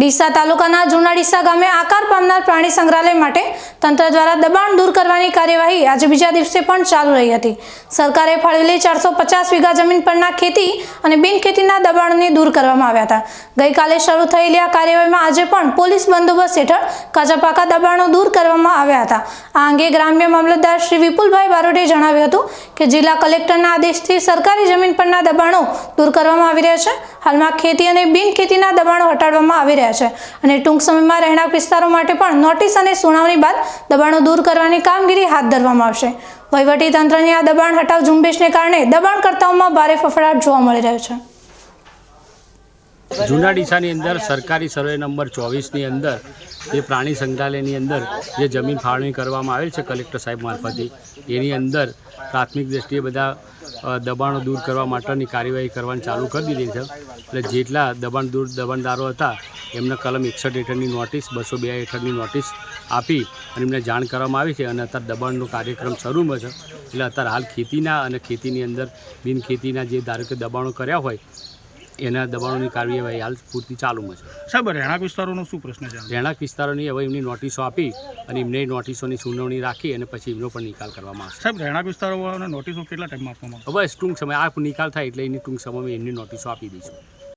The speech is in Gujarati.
ડીસા તાલુકાના જૂના ડીસા ગામે આકાર પામનાર પ્રાણી સંગ્રહાલય માટે તંત્ર દ્વારા દબાણ દૂર કરવાની કાર્યવાહી આજે બીજા દિવસે પણ ચાલુ રહી હતી. સરકારે ફાળવેલી ચારસો પચાસ વીઘા જમીન પરના ખેતી અને બિનખેતીના દબાણને દૂર કરવામાં આવ્યા હતા. ગઈકાલે શરૂ થયેલી આ કાર્યવાહીમાં આજે પણ પોલીસ બંદોબસ્ત હેઠળ કાચાપાકા દબાણો દૂર કરવામાં આવ્યા હતા. આ અંગે ગ્રામ્ય મામલતદાર શ્રી વિપુલભાઈ બારોટે જણાવ્યું હતું કે જિલ્લા કલેક્ટરના આદેશથી સરકારી જમીન પરના દબાણો દૂર કરવામાં આવી રહ્યા છે. હાલમાં ખેતી અને બિનખેતીના દબાણો હટાડવામાં આવી રહ્યા છે અને ટૂંક સમયમાં રહેણાંક વિસ્તારો માટે પણ નોટિસ અને સુનાવણી બાદ દબાણો દૂર કરવાની કામગીરી હાથ ધરવામાં આવશે. વહીવટી તંત્રની આ દબાણ હટાવ ઝુંબેશને કારણે દબાણકર્તાઓમાં ભારે ફફડાટ જોવા મળી રહ્યો છે. જૂના ડીસાની અંદર સરકારી સર્વે નંબર ચોવીસની અંદર જે પ્રાણી સંગ્રહાલયની અંદર જે જમીન ફાળવણી કરવામાં આવેલ છે કલેક્ટર સાહેબ મારફતે, એની અંદર પ્રાથમિક દ્રષ્ટિએ બધા દબાણો દૂર કરવા માટેની કાર્યવાહી કરવાની ચાલુ કરી દીધી છે. એટલે જેટલા દબાણ દૂર દબાણદારો હતા, એમને કલમ એકસઠ હેઠળની નોટિસ, બસો બે હેઠળની નોટિસ આપી અને એમને જાણ કરવામાં આવી છે અને અત્યારે દબાણનો કાર્યક્રમ શરૂમાં છે. એટલે અત્યારે હાલ ખેતીના અને ખેતીની અંદર બિનખેતીના જે ધારો કે દબાણો કર્યા હોય એના દબાણોની કાર્યવાહી હાલ પૂરતી ચાલુમાં છે. સાહેબ રહેણાંક વિસ્તારોનો શું પ્રશ્ન છે? રહેણાંક વિસ્તારોની હવે એમની નોટિસો આપી અને એમને નોટિસોની સુનાવણી રાખી અને પછી એમનો પણ નિકાલ કરવામાં આવશે. સાહેબ રહેણાંક વિસ્તારોને નોટિસો કેટલા ટાઈમમાં આપવામાં હવે બસ ટૂંક સમય આ નિકાલ થાય એટલે એની ટૂંક સમયમાં એમની નોટિસો આપી દઈશું.